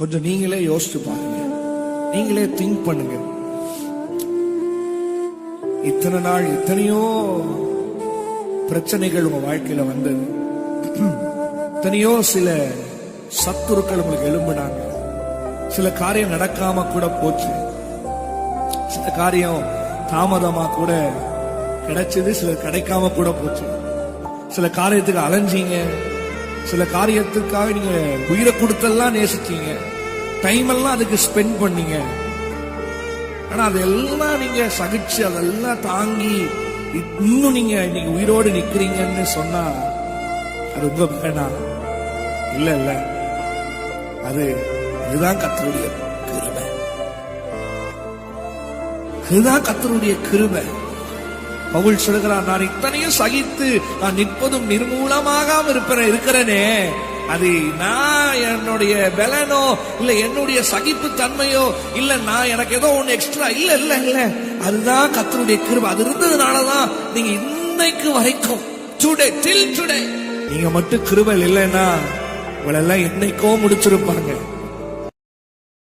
கொஞ்சம் நீங்களே யோசிச்சு பாருங்க. நீங்களே திங்க் பண்ணுங்க. இத்தனை நாள் எத்தனையோ பிரச்சனைகள் உங்க வாழ்க்கையில வந்தது. எத்தனையோ சில சத்துருக்கள் உங்களுக்கு எழும்புனாங்க. சில காரியம் நடக்காம கூட போச்சு. சில காரியம் தாமதமா கூட கிடைச்சது சில கிடைக்காம கூட போச்சு. சில காரியத்துக்கு அலைஞ்சீங்க. சில காரியத்துக்காக நீங்க உயிரை கொடுத்தெல்லாம் நேசிச்சீங்க டைம் எல்லாம் அதுக்கு ஸ்பெண்ட் பண்ணீங்க. ஆனா அதெல்லாம் நீங்க சகிச்சு அதெல்லாம் தாங்கி இன்னும் நீங்க இன்னைக்கு உயிரோடு நிக்கிறீங்கன்னு சொன்னா அது உங்க வேணா. இல்ல இல்ல. அது இதுதான் கத்தருடைய கிருபை. இதுதான் கத்தருடைய கிருபை. பவுல் சொல்கிறான் நான் இத்தனையும் சகித்து நான் நிற்பதும் நிர்மூலமாக இருப்பேன் இருக்கிறேனே. அது நான் என்னுடைய பலனோ இல்ல என்னுடைய சகிப்பு தன்மையோ இல்ல நான் எனக்கு ஏதோ ஒண்ணு எக்ஸ்ட்ரா இல்ல இல்ல இல்ல. அதுதான் கத்தருடைய கிருபை. அது இருந்ததுனாலதான் நீங்க இன்னைக்கு வரைக்கும் டுடே டில் டுடே நீங்க மட்டும் கிருபல் இல்லைன்னா உங்களெல்லாம் என்னைக்கோ முடிச்சிருப்பாங்க